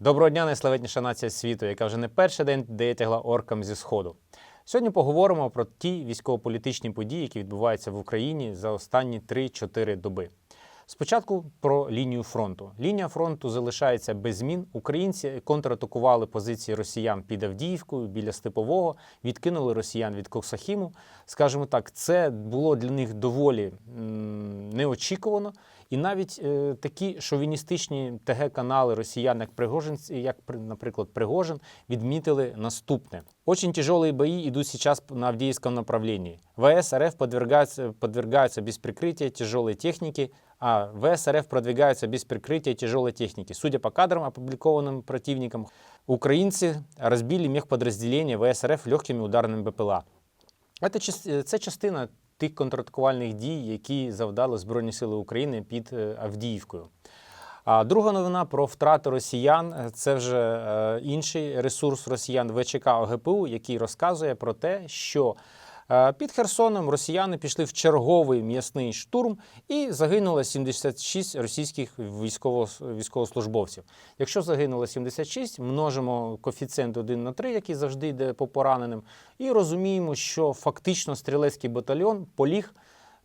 Доброго дня, найславетніша нація світу, яка вже не перший день дає оркам зі сходу. Сьогодні поговоримо про ті військово-політичні події, які відбуваються в Україні за останні 3-4 доби. Спочатку про лінію фронту. Лінія фронту залишається без змін. Українці контратакували позиції росіян під Авдіївкою біля Степового, відкинули росіян від Коксахіму. Скажімо так, це було для них доволі неочікувано. І навіть е, такі шовіністичні ТГ-канали росіян, як Пригожин, як, наприклад, Пригожин, відмітили наступне. Очень тяжелые бои идут сейчас на Авдеевском направлении. ВС РФ подвергаются, подвергаются без прикрытия тяжелой техники, а ВС РФ продвигаются без прикрытия тяжелой техники. Судя по кадрам, опубликованным противником, украинцы разбили мехподразделение ВС РФ легкими ударными БПЛА. Це, част- це частина тих контратакувальних дій, які завдали Збройні Сили України під е, Авдіївкою. А друга новина про втрати росіян це вже е, інший ресурс росіян ВЧК ОГПУ, який розказує про те, що е, під Херсоном росіяни пішли в черговий м'ясний штурм і загинуло 76 російських військово, військовослужбовців. Якщо загинуло 76, множимо коефіцієнт 1 на 3, який завжди йде по пораненим, і розуміємо, що фактично стрілецький батальйон поліг,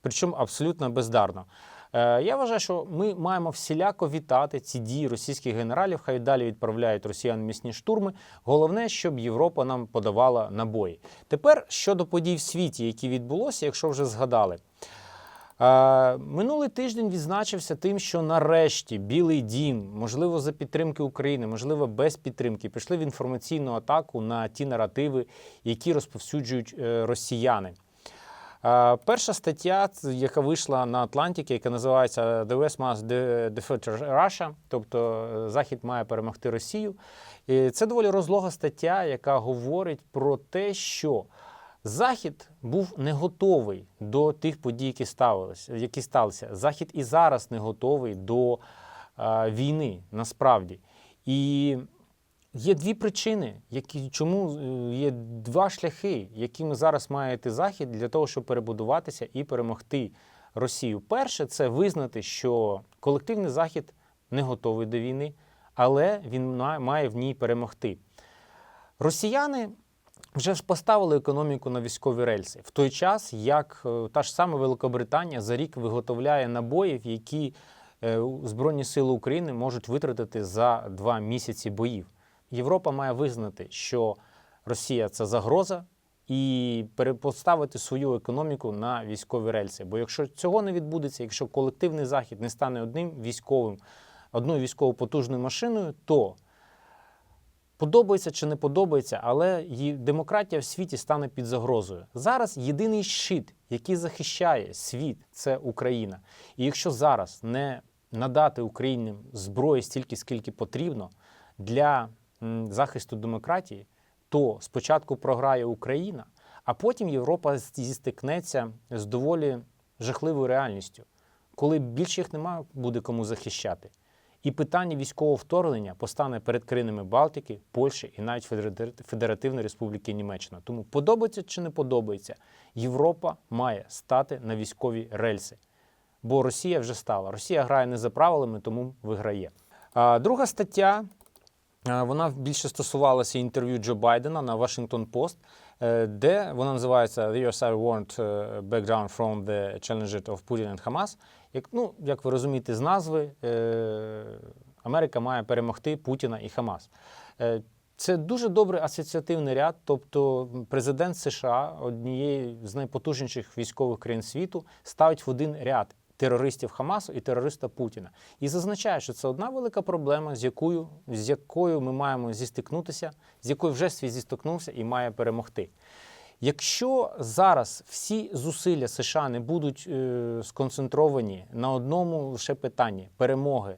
причому абсолютно бездарно. Е, Я вважаю, що ми маємо всіляко вітати ці дії російських генералів. Хай далі відправляють росіян місні штурми. Головне, щоб Європа нам подавала набої. Тепер щодо подій в світі, які відбулося, якщо вже згадали. Е, Минулий тиждень відзначився тим, що нарешті Білий Дім, можливо, за підтримки України, можливо, без підтримки, пішли в інформаційну атаку на ті наративи, які розповсюджують е, росіяни. Перша стаття, яка вийшла на Атлантиці, яка називається The West must de- defeat Russia, тобто е, Захід має перемогти Росію. І це доволі розлога стаття, яка говорить про те, що Захід був не готовий до тих подій, які ставилися, які сталися. Захід і зараз не готовий до е, війни насправді. І Є дві причини, які чому е, є два шляхи, якими зараз має йти захід для того, щоб перебудуватися і перемогти Росію. Перше це визнати, що колективний захід не готовий до війни, але він має- має в ній перемогти. Росіяни вже ж поставили економіку на військові рельси в той час, як е, та ж сама Великобританія за рік виготовляє набоїв, які е, Збройні Сили України можуть витратити за два місяці боїв. Європа має визнати, що Росія це загроза, і перепоставити свою економіку на військові рельси. Бо якщо цього не відбудеться, якщо колективний захід не стане одним військовим, одною військово потужною машиною, то подобається чи не подобається, але демократія в світі стане під загрозою. Зараз єдиний щит, який захищає світ, це Україна. І якщо зараз не надати Україні зброї стільки, скільки потрібно для захисту демократії, то спочатку програє Україна, а потім Європа зістикнеться з доволі жахливою реальністю, коли більше їх немає буде кому захищати. І питання військового вторгнення постане перед країнами Балтики, Польщі і навіть Федеративної Республіки Німеччина. Тому подобається чи не подобається, Європа має стати на військові рельси. Бо Росія вже стала. Росія грає не за правилами, тому виграє. Друга стаття. А, Вона більше стосувалася інтерв'ю Джо Байдена на Washington Post, е, де вона називається The USA warned е, background from the challenges of Putin and Hamas. Як, ну, як ви розумієте з назви, е, Америка має перемогти Путіна і Хамас. Е, Це дуже добрий асоціативний ряд, тобто президент США, однієї з найпотужніших військових країн світу, ставить в один ряд терористів Хамасу і терориста Путіна. І зазначає, що це одна велика проблема, з якою, з якою ми маємо зістикнутися, з якою вже світ зістикнувся і має перемогти. Якщо зараз всі зусилля США не будуть е, сконцентровані на одному лише питанні перемоги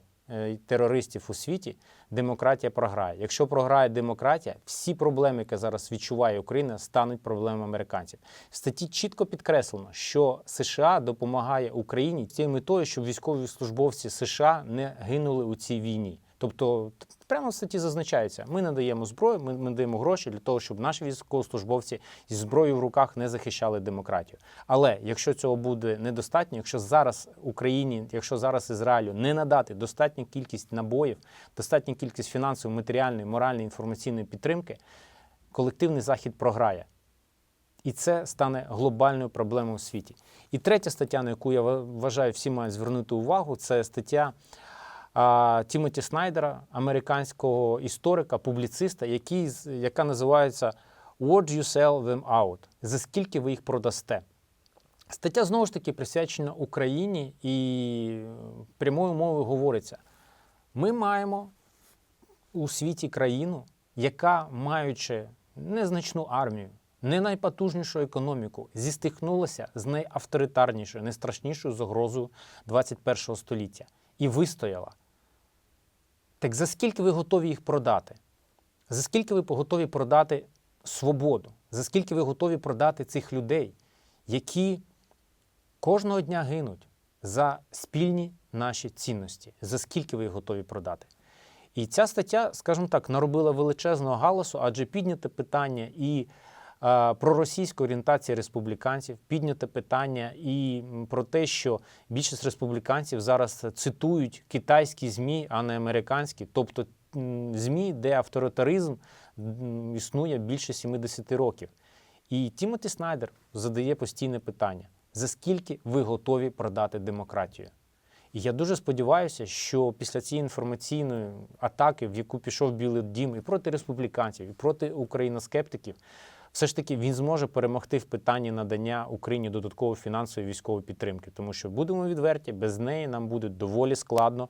терористів у світі, демократія програє. Якщо програє демократія, всі проблеми, які зараз відчуває Україна, стануть проблемами американців. В статті чітко підкреслено, що США допомагає Україні тією метою, щоб військові службовці США не гинули у цій війні. Тобто Прямо в статті зазначається: ми надаємо зброю, ми, надаємо гроші для того, щоб наші військовослужбовці зі зброєю в руках не захищали демократію. Але якщо цього буде недостатньо, якщо зараз Україні, якщо зараз Ізраїлю не надати достатню кількість набоїв, достатню кількість фінансової, матеріальної, моральної інформаційної підтримки, колективний захід програє. І це стане глобальною проблемою у світі. І третя стаття, на яку я вважаю, всі мають звернути увагу, це стаття Тімоті Снайдера, американського історика, публіциста, який, яка називається What you sell them out? За скільки ви їх продасте? Стаття знову ж таки присвячена Україні і прямою мовою говориться: ми маємо у світі країну, яка, маючи незначну армію, не найпотужнішу економіку, зістихнулася з найавторитарнішою, найстрашнішою загрозою 21 століття і вистояла. Так за скільки ви готові їх продати? За скільки ви готові продати свободу? За скільки ви готові продати цих людей, які кожного дня гинуть за спільні наші цінності? За скільки ви їх готові продати? І ця стаття, скажімо так, наробила величезного галасу, адже підняте питання і е, про російську орієнтацію республіканців, підняте питання і про те, що більшість республіканців зараз цитують китайські ЗМІ, а не американські, тобто ЗМІ, де авторитаризм існує більше 70 років. І Тімоті Снайдер задає постійне питання: за скільки ви готові продати демократію? І я дуже сподіваюся, що після цієї інформаційної атаки, в яку пішов Білий Дім і проти республіканців, і проти україноскептиків, все ж таки він зможе перемогти в питанні надання Україні додаткової фінансової військової підтримки. Тому що будемо відверті, без неї нам буде доволі складно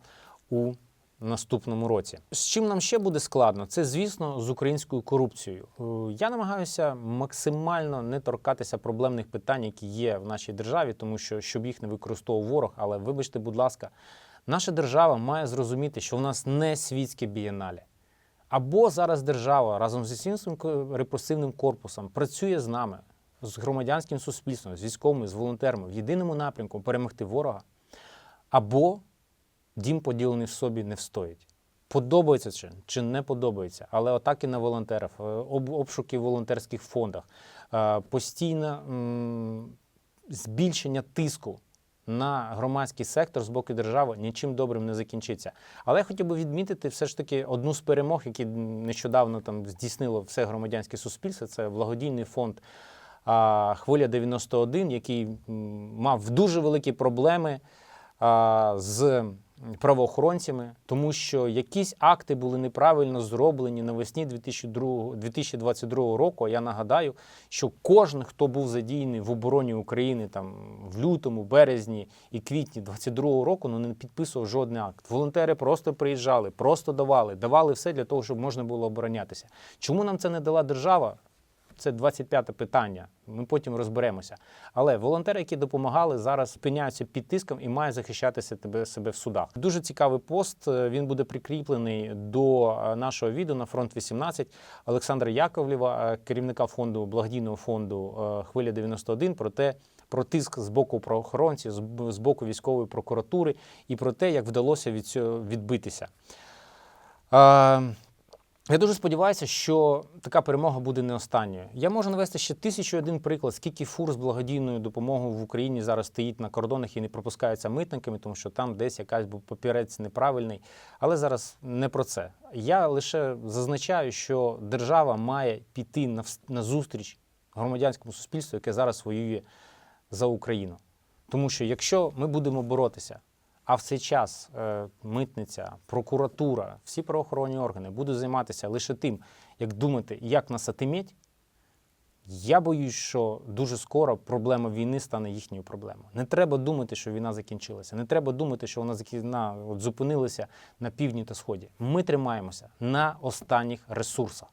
у наступному році. З чим нам ще буде складно, це звісно з українською корупцією. Е, Я намагаюся максимально не торкатися проблемних питань, які є в нашій державі, тому що щоб їх не використовував ворог. Але вибачте, будь ласка, наша держава має зрозуміти, що в нас не світське бієнале. Або зараз держава разом з усім своїм репресивним корпусом працює з нами, з громадянським суспільством, з військовими, з волонтерами в єдиному напрямку перемогти ворога, або дім поділений в собі не встоїть. Подобається чи, чи не подобається, але атаки на волонтерів, е, об- обшуки в волонтерських фондах, е, постійне збільшення тиску на громадський сектор з боку держави нічим добрим не закінчиться. Але я хотів би відмітити все ж таки одну з перемог, які нещодавно там здійснило все громадянське суспільство. Це благодійний фонд Хвиля 91, який мав дуже великі проблеми з правоохоронцями, тому що якісь акти були неправильно зроблені навесні 2002, 2022 року. Я нагадаю, що кожен, хто був задіяний в обороні України там в лютому, березні і квітні 2022 року, ну не підписував жодний акт. Волонтери просто приїжджали, просто давали, давали все для того, щоб можна було оборонятися. Чому нам це не дала держава? Це 25-те питання. Ми потім розберемося. Але волонтери, які допомагали, зараз спиняються під тиском і мають захищатися тебе себе в судах. Дуже цікавий пост. е, Він буде прикріплений до е, нашого відео на фронт 18 Олександра Яковлєва, е, керівника фонду благодійного фонду Хвиля 91 про те. Про тиск з боку правоохоронців, з боку військової прокуратури і про те, як вдалося від цього відбитися. Я дуже сподіваюся, що така перемога буде не останньою. Я можу навести ще тисячу один приклад, скільки фур з благодійною допомогою в Україні зараз стоїть на кордонах і не пропускаються митниками, тому що там десь якась був папірець неправильний. Але зараз не про це. Я лише зазначаю, що держава має піти на, вс- на зустріч громадянському суспільству, яке зараз воює за Україну. Тому що якщо ми будемо боротися, а в цей час е, митниця, прокуратура, всі правоохоронні органи будуть займатися лише тим, як думати, як нас отиміть, я боюсь, що дуже скоро проблема війни стане їхньою проблемою. Не треба думати, що війна закінчилася. Не треба думати, що вона закіна от, зупинилася на півдні та сході. Ми тримаємося на останніх ресурсах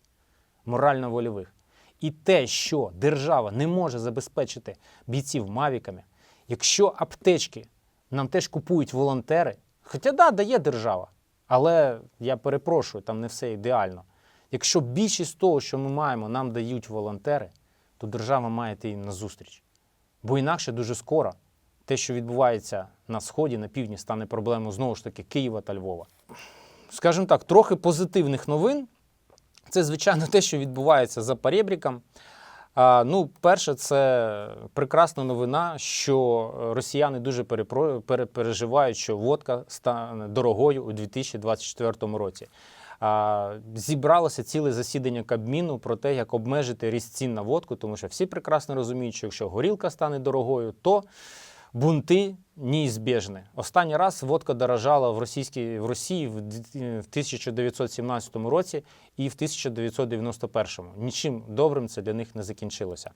морально-вольових. І те, що держава не може забезпечити бійців мавіками, якщо аптечки нам теж купують волонтери, хоча да, дає держава, але я перепрошую, там не все ідеально. Якщо більшість того, що ми маємо, нам дають волонтери, то держава має йти їм назустріч. Бо інакше дуже скоро те, що відбувається на сході, на півдні, стане проблемою знову ж таки Києва та Львова. скажімо так, трохи позитивних новин. Це, звичайно, те, що відбувається за перебріком. Ну, перше, це прекрасна новина, що росіяни дуже переживають, що водка стане дорогою у 2024 році. Зібралося ціле засідання Кабміну про те, як обмежити ріст цін на водку, тому що всі прекрасно розуміють, що якщо горілка стане дорогою, то бунти неізбіжні. Останній раз водка дорожала в, російській, в Росії в д- в 1917 році і в 1991. Нічим добрим це для них не закінчилося.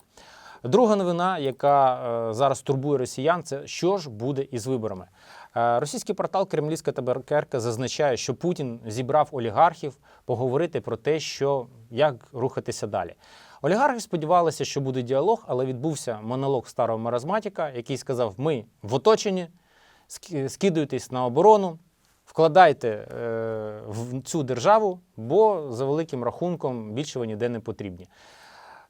Друга новина, яка е, зараз турбує росіян, це що ж буде із виборами. Е, російський портал Кремлівська табакерка зазначає, що Путін зібрав олігархів поговорити про те, що як рухатися далі. Олігархи сподівалися, що буде діалог, але відбувся монолог старого маразматика, який сказав: Ми в оточенні, скидуйтесь на оборону, вкладайте е, в цю державу, бо за великим рахунком більше ви ніде не потрібні.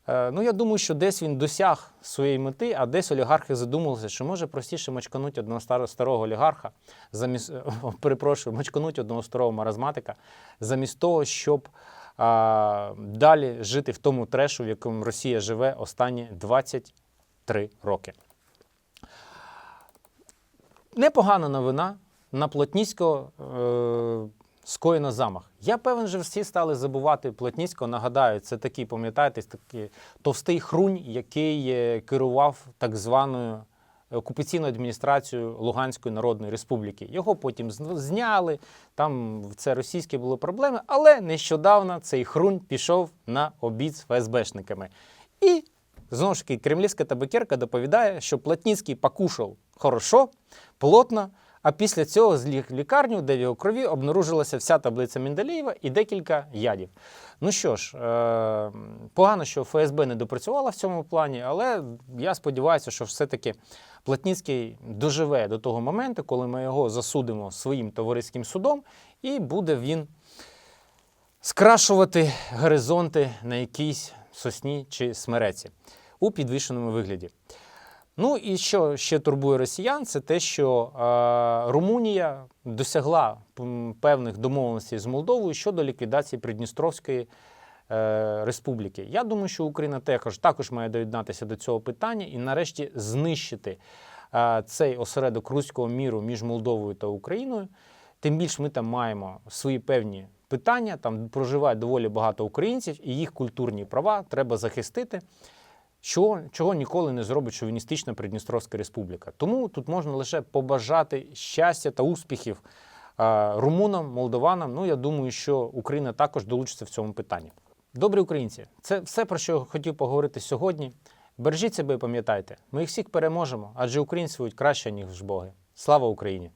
Е, Ну, я думаю, що десь він досяг своєї мети, а десь олігархи задумалися, що може простіше мочкануть одного старого, олігарха, замість, е, перепрошую, мочкануть одного старого маразматика, замість того, щоб а, далі жити в тому трешу, в якому Росія живе останні 23 роки. Непогана новина. На Плотніського е, скоєно замах. Я певен, що всі стали забувати Плотніського. Нагадаю, це такий, пам'ятаєте, такий товстий хрунь, який е, керував так званою окупаційною адміністрацією Луганської Народної Республіки. Його потім зняли, там це російські були проблеми, але нещодавно цей хрунь пішов на обід з ФСБшниками. І знову ж таки кремлівська табакерка доповідає, що Плотніцький покушав хорошо, плотно. А після цього з лі- лікарню, де в його крові обнаружилася вся таблиця Менделєєва і декілька ядів. Ну що ж, е- погано, що ФСБ не допрацювала в цьому плані, але я сподіваюся, що все-таки Платніцький доживе до того моменту, коли ми його засудимо своїм товариським судом, і буде він скрашувати горизонти на якійсь сосні чи смереці у підвішеному вигляді. Ну і що ще турбує росіян, це те, що е, Румунія досягла певних домовленостей з Молдовою щодо ліквідації Придністровської е, республіки. Я думаю, що Україна також, також має доєднатися до цього питання і нарешті знищити е, цей осередок руського міру між Молдовою та Україною. Тим більше ми там маємо свої певні питання. Там проживає доволі багато українців, і їх культурні права треба захистити. Що, чого ніколи не зробить шовіністична Придністровська республіка. Тому тут можна лише побажати щастя та успіхів румунам, молдованам. Ну, я думаю, що Україна також долучиться в цьому питанні. Добрі українці, це все, про що хотів поговорити сьогодні. Бережіть себе і пам'ятайте, ми їх всіх переможемо, адже українці воюють краще, ніж боги. Слава Україні!